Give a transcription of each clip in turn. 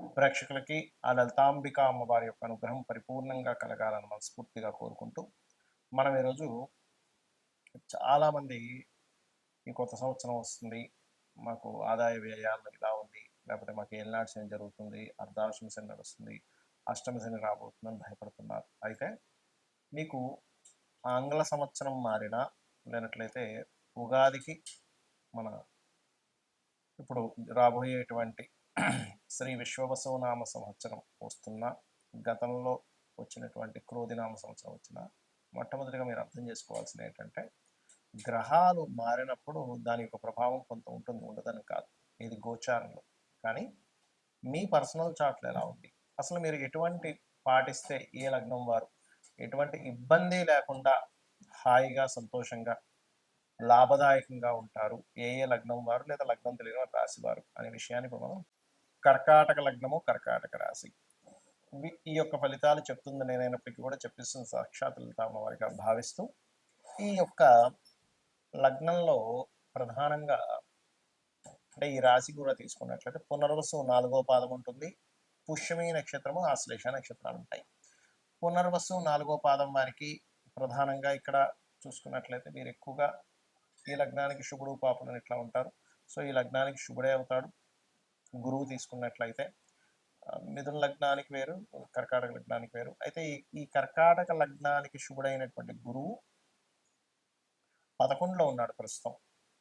ప్రేక్షకులకి ఆ లలితాంబిక అమ్మవారి యొక్క అనుగ్రహం పరిపూర్ణంగా కలగాలని మనస్ఫూర్తిగా కోరుకుంటూ మనం ఈరోజు చాలామంది ఈ కొత్త సంవత్సరం వస్తుంది మాకు ఆదాయ వ్యయాలు ఇలా ఉంది లేకపోతే మాకు ఏళ్ళనాడు శని జరుగుతుంది అర్ధాష్టమి శని నడుస్తుంది అష్టమి శని రాబోతుందని భయపడుతున్నారు. అయితే మీకు ఆంగ్ల సంవత్సరం మారినా లేనట్లయితే ఉగాదికి మన ఇప్పుడు రాబోయేటువంటి శ్రీ విశ్వవసవనామ సంవత్సరం వస్తున్న గతంలో వచ్చినటువంటి క్రోధినామ సంవత్సరం వచ్చిన మొట్టమొదటిగా మీరు అర్థం చేసుకోవాల్సింది ఏంటంటే గ్రహాలు మారినప్పుడు దాని యొక్క ప్రభావం కొంత ఉంటుంది ఉండదని కాదు. ఇది గోచారంలో. కానీ మీ పర్సనల్ చార్ట్లు ఎలా ఉంది? అసలు మీరు ఎటువంటి పాటిస్తే ఏ లగ్నం వారు? ఎటువంటి ఇబ్బంది లేకుండా హాయిగా సంతోషంగా లాభదాయకంగా ఉంటారు? ఏ ఏ లగ్నం వారు లేదా లగ్నం తెలియని వారు రాశి వారు అనే విషయాన్ని ఇప్పుడు మనం కర్కాటక లగ్నము కర్కాటక రాశి. ఈ యొక్క ఫలితాలు చెప్తుంది నేనైనప్పటికీ కూడా చెప్పిస్తున్న సాక్షాత్ వారిగా భావిస్తూ. ఈ యొక్క లగ్నంలో ప్రధానంగా అంటే ఈ రాశి కూడా తీసుకున్నట్లయితే పునర్వసు నాలుగో పాదం ఉంటుంది. పుష్యమి నక్షత్రము ఆశ్లేష నక్షత్రాలు ఉంటాయి. పునర్వసు నాలుగో పాదం వారికి ప్రధానంగా ఇక్కడ చూసుకున్నట్లయితే మీరు ఎక్కువగా ఈ లగ్నానికి శుభుడు పాపులు ఇట్లా ఉంటారు. సో ఈ లగ్నానికి శుభుడే అవుతాడు. గురువు తీసుకున్నట్లయితే మిథున లగ్నానికి వేరు కర్కాటక లగ్నానికి వేరు. అయితే ఈ ఈ కర్కాటక లగ్నానికి శుభుడైనటువంటి గురువు పదకొండులో ఉన్నాడు ప్రస్తుతం.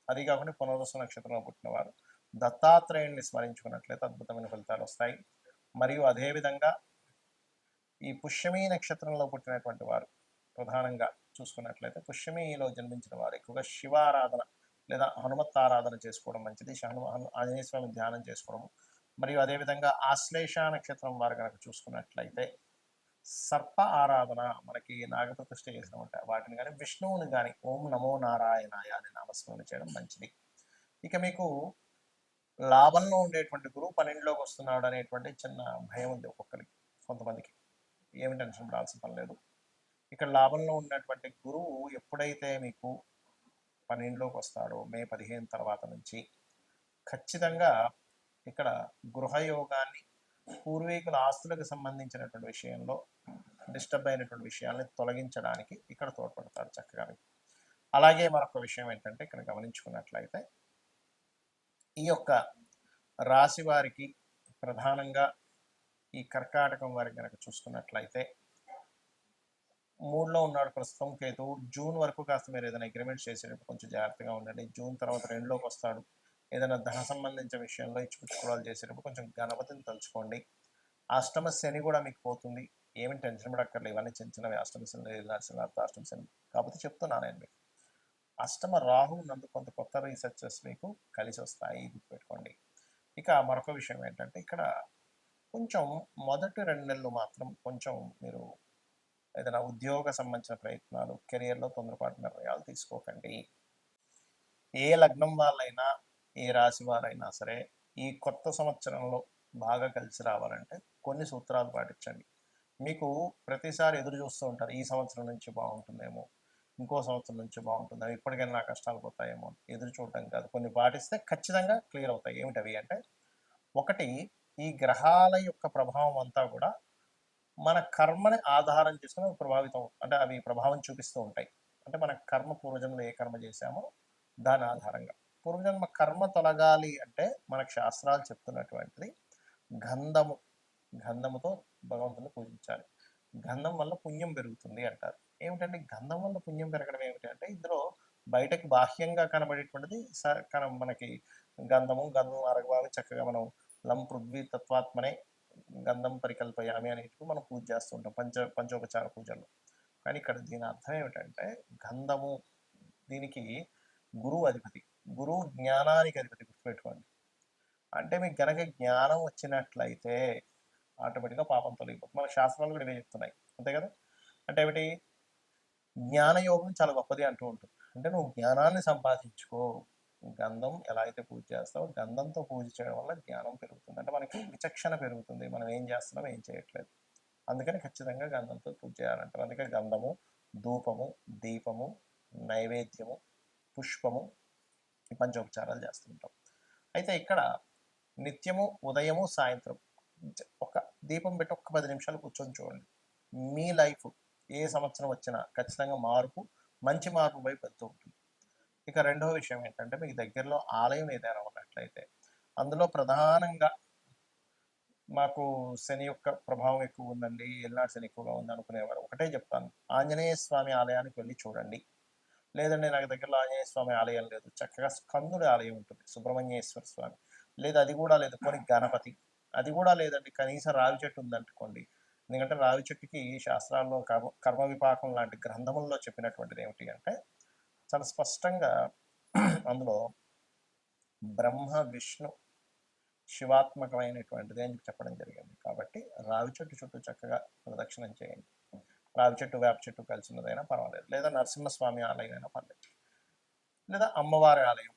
అది కాకుండా పునర్దశ నక్షత్రంలో పుట్టినవారు. దత్తాత్రేయుణ్ణి స్మరించుకున్నట్లయితే అద్భుతమైన ఫలితాలు వస్తాయి. మరియు అదేవిధంగా ఈ పుష్యమీ నక్షత్రంలో పుట్టినటువంటి వారు ప్రధానంగా చూసుకున్నట్లయితే పుష్యమిలో జన్మించిన వారు ఎక్కువగా శివారాధన లేదా హనుమత్ ఆరాధన చేసుకోవడం మంచిది. హను హను- ఆంజనేయ స్వామి ధ్యానం చేసుకోవడం. మరియు అదేవిధంగా ఆశ్లేష నక్షత్రం వారు కనుక చూసుకున్నట్లయితే సర్ప ఆరాధన మనకి నాగప్రతిష్ఠ చేసిన వాటిని కానీ విష్ణువుని కానీ ఓం నమో నారాయణాయ అని నామస్మరణ చేయడం మంచిది. ఇక మీకు లాభంలో ఉండేటువంటి గురువు పన్నెండులోకి వస్తున్నాడు అనేటువంటి చిన్న భయం ఉంది ఒక్కొక్కరికి కొంతమందికి. ఏమి టెన్షన్ పడాల్సిన పని లేదు. ఇక్కడ లాభంలో ఉన్నటువంటి గురువు ఎప్పుడైతే మీకు పన్నెండులోకి వస్తాడో మే పదిహేను తర్వాత నుంచి. ఖచ్చితంగా ఇక్కడ గృహయోగాన్ని పూర్వీకుల ఆస్తులకు సంబంధించినటువంటి విషయంలో డిస్టర్బ్ అయినటువంటి విషయాల్ని తొలగించడానికి ఇక్కడ తోడ్పడతాడు చక్కగా. అలాగే మరొక విషయం ఏంటంటే ఇక్కడ గమనించుకున్నట్లయితే ఈ యొక్క రాశి వారికి ప్రధానంగా ఈ కర్కాటకం వారికి కనుక చూసుకున్నట్లయితే మూడులో ఉన్నాడు ప్రస్తుతం కేతు. జూన్ వరకు కాస్త మీరు ఏదైనా అగ్రిమెంట్ చేసేటప్పుడు కొంచెం జాగ్రత్తగా ఉండండి. జూన్ తర్వాత రెండులోకి వస్తాడు. ఏదైనా ధన సంబంధించిన విషయంలో ఇచ్చిపుచ్చుకోవడాలు చేసేటప్పుడు కొంచెం గణపతిని తలుచుకోండి. అష్టమ శని కూడా మీకు పోతుంది. ఏమి టెన్షన్ పడక్కర్లేదు. ఇవన్నీ చిన్న చిన్నవి. అష్టమ శని ఏదాల్సిన అష్టమ శని. కాకపోతే చెప్తున్నాను నేను మీకు. అష్టమ రాహు నందు కొంత కొత్త రీసెర్చెస్ మీకు కలిసి వస్తాయి. గుర్తుపెట్టుకోండి. ఇక మరొక విషయం ఏంటంటే ఇక్కడ కొంచెం మొదటి రెండు నెలలు మాత్రం కొంచెం మీరు ఏదైనా ఉద్యోగ సంబంధించిన ప్రయత్నాలు కెరియర్లో తొందరపాటు నిర్ణయాలు తీసుకోకండి. ఏ లగ్నం వాళ్ళైనా ఏ రాశి వారైనా సరే ఈ కొత్త సంవత్సరంలో బాగా కలిసి రావాలంటే కొన్ని సూత్రాలు పాటించండి. మీకు ప్రతిసారి ఎదురు చూస్తూ ఉంటారు ఈ సంవత్సరం నుంచి బాగుంటుందేమో ఇంకో సంవత్సరం నుంచి బాగుంటుందేమో ఇప్పటికైనా నా కష్టాలు పోతాయేమో ఎదురు చూడటం కాదు. కొన్ని పాటిస్తే ఖచ్చితంగా క్లియర్ అవుతాయి. ఏమిటి అవి అంటే ఒకటి ఈ గ్రహాల యొక్క ప్రభావం అంతా కూడా మన కర్మని ఆధారం చేసుకుని ప్రభావితం అంటే అవి ప్రభావం చూపిస్తూ ఉంటాయి. అంటే మన కర్మ పూర్వజన్మలో ఏ కర్మ చేశామో దాని ఆధారంగా. పూర్వజన్మ కర్మ తొలగాలి అంటే మనకు శాస్త్రాలు చెప్తున్నటువంటిది గంధము. గంధముతో భగవంతుని పూజించాలి. గంధం వల్ల పుణ్యం పెరుగుతుంది అంటారు. ఏమిటంటే గంధం వల్ల పుణ్యం పెరగడం ఏమిటి అంటే ఇందులో బయటకు బాహ్యంగా కనబడేటువంటిది స- కన మనకి గంధము గంధం అరగబావి చక్కగా మనం లం పృథ్వీ తత్వాత్మనే గంధం పరికల్పయామి అనేటివి మనం పూజ చేస్తుంటాం పంచ పంచోపచార పూజల్లో. కానీ ఇక్కడ దీని అర్థం ఏమిటంటే గంధము దీనికి గురువు అధిపతి. గురువు జ్ఞానానికి అధిపతి గుర్తుపెట్టుకోండి. అంటే మీకు గనక జ్ఞానం వచ్చినట్లయితే ఆటోమేటిక్గా పాపం తొలగిపోతుంది. మన శాస్త్రాలు కూడా ఇవే చెప్తున్నాయి. అంతే కదా? అంటే ఏమిటి? జ్ఞానయోగం చాలా గొప్పది అంటూ ఉంటుంది. అంటే నువ్వు జ్ఞానాన్ని సంపాదించుకో. గంధం ఎలా అయితే పూజ చేస్తామో గంధంతో పూజ చేయడం వల్ల జ్ఞానం పెరుగుతుంది. అంటే మనకి విచక్షణ పెరుగుతుంది. మనం ఏం చేస్తున్నాం ఏం చేయట్లేదు. అందుకని ఖచ్చితంగా గంధంతో పూజ చేయాలంటారు. అందుకే గంధము ధూపము దీపము నైవేద్యము పుష్పము ఈ పంచోపచారాలు చేస్తుంటాం. అయితే ఇక్కడ నిత్యము ఉదయము సాయంత్రం ఒక దీపం పెట్టి ఒక్క పది నిమిషాలు కూర్చొని చూడండి. మీ లైఫ్ ఏ సంవత్సరం వచ్చినా ఖచ్చితంగా మార్పు మంచి మార్పు వైపు వెళ్తూ ఉంటుంది. ఇక రెండవ విషయం ఏంటంటే మీకు దగ్గరలో ఆలయం ఏదైనా ఉన్నట్లయితే అందులో ప్రధానంగా మాకు శని యొక్క ప్రభావం ఎక్కువ ఉందండి ఎల్నాడు శని ఎక్కువగా ఉంది అనుకునేవారు. ఒకటే చెప్తాను ఆంజనేయ స్వామి ఆలయానికి వెళ్ళి చూడండి. లేదండి నాకు దగ్గరలో ఆంజనేయ స్వామి ఆలయం లేదు. చక్కగా స్కందుడి ఆలయం ఉంటుంది సుబ్రహ్మణ్యేశ్వర స్వామి. లేదు అది కూడా లేదు కొని గణపతి. అది కూడా లేదండి కనీసం రావి చెట్టు ఉందనుకోండి. ఎందుకంటే రావి చెట్టుకి శాస్త్రాల్లో కర్మ కర్మ విపాకం లాంటి గ్రంథముల్లో చెప్పినటువంటిది ఏమిటి అంటే చాలా స్పష్టంగా అందులో బ్రహ్మ విష్ణు శివాత్మకమైనటువంటిది అని చెప్పడం జరిగింది. కాబట్టి రావి చెట్టు చుట్టూ చక్కగా ప్రదక్షిణం చేయండి. రావి చెట్టు వేప చెట్టు కలిసినదైనా పర్వాలేదు. లేదా నరసింహస్వామి ఆలయం అయినా పర్లేదు లేదా అమ్మవారి ఆలయం.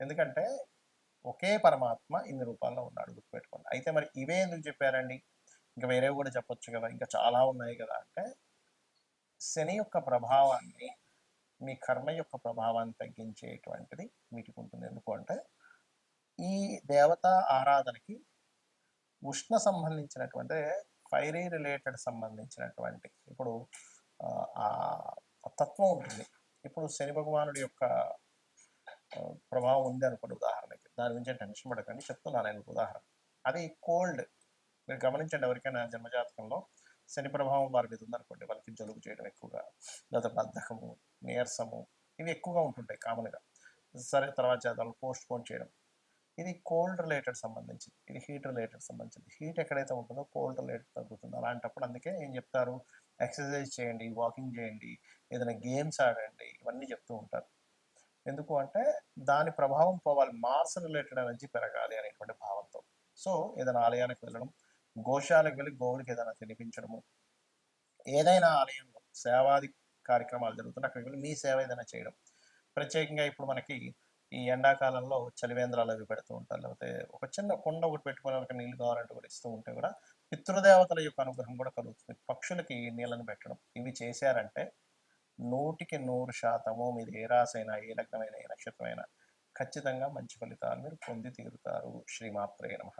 ఎందుకంటే ఒకే పరమాత్మ ఇన్ని రూపాల్లో ఉన్నాడు గుర్తుపెట్టుకోండి. అయితే మరి ఇవే ఎందుకు చెప్పారండి? ఇంకా వేరేవి కూడా చెప్పొచ్చు కదా. ఇంకా చాలా ఉన్నాయి కదా. అంటే శని యొక్క ప్రభావాన్ని మీ కర్మ యొక్క ప్రభావాన్ని తగ్గించేటువంటిది వీటికి ఉంటుంది ఎందుకు అంటే ఈ దేవత ఆరాధనకి ఉష్ణ సంబంధించినటువంటి ఫైరీ రిలేటెడ్ సంబంధించినటువంటి ఇప్పుడు ఆ, తత్వం ఉంటుంది. ఇప్పుడు శని భగవానుడి యొక్క ప్రభావం ఉంది అనుకోండి ఉదాహరణకి దాని గురించి టెన్షన్ పడకండి చెప్తున్నాను నేను ఉదాహరణ. అది కోల్డ్ మీరు గమనించండి ఎవరికైనా జన్మజాతకంలో శని ప్రభావం వారి మీద ఉందనుకోండి వాళ్ళకి జలుబు చేయడం ఎక్కువగా లేదా బద్ధకము నీరసము ఇవి ఎక్కువగా ఉంటుంటాయి కామన్గా. సరే తర్వాత చేద్దాం పోస్ట్ పోన్ చేయడం. ఇది కోల్డ్ రిలేటెడ్ సంబంధించింది. ఇది హీట్ రిలేటెడ్ సంబంధించింది. హీట్ ఎక్కడైతే ఉంటుందో కోల్డ్ రిలేటెడ్ తగ్గుతుంది. అలాంటప్పుడు అందుకే ఏం చెప్తారు? ఎక్సర్సైజ్ చేయండి వాకింగ్ చేయండి ఏదైనా గేమ్స్ ఆడండి ఇవన్నీ చెప్తూ ఉంటారు. ఎందుకు అంటే దాని ప్రభావం పోవాలి. మార్స్ రిలేటెడ్ ఎనర్జీ పెరగాలి అనేటువంటి భావంతో. సో ఏదైనా ఆలయానికి వెళ్ళడం గోశాలకు వెళ్ళి గోవులకి ఏదైనా తినిపించడము ఏదైనా ఆలయంలో సేవాది కార్యక్రమాలు జరుగుతున్నాయి అక్కడికి వెళ్ళి మీ సేవ ఏదైనా చేయడం. ప్రత్యేకంగా ఇప్పుడు మనకి ఈ ఎండాకాలంలో చలివేంద్రాలు అవి పెడుతూ ఉంటారు. లేకపోతే ఒక చిన్న కొండ ఒకటి పెట్టుకుని వాళ్ళకి నీళ్ళు కావాలంటే కూడా ఇస్తూ ఉంటే కూడా పితృదేవతల యొక్క అనుగ్రహం కూడా కలుగుతుంది. పక్షులకి నీళ్ళని పెట్టడం. ఇవి చేశారంటే నూటికి నూరు శాతము మీరు ఏ రాసైనా ఏ లగ్నమైన ఏ నక్షత్రమైనా ఖచ్చితంగా మంచి ఫలితాలు మీరు పొంది తీరుతారు. శ్రీమాత్రే నమ.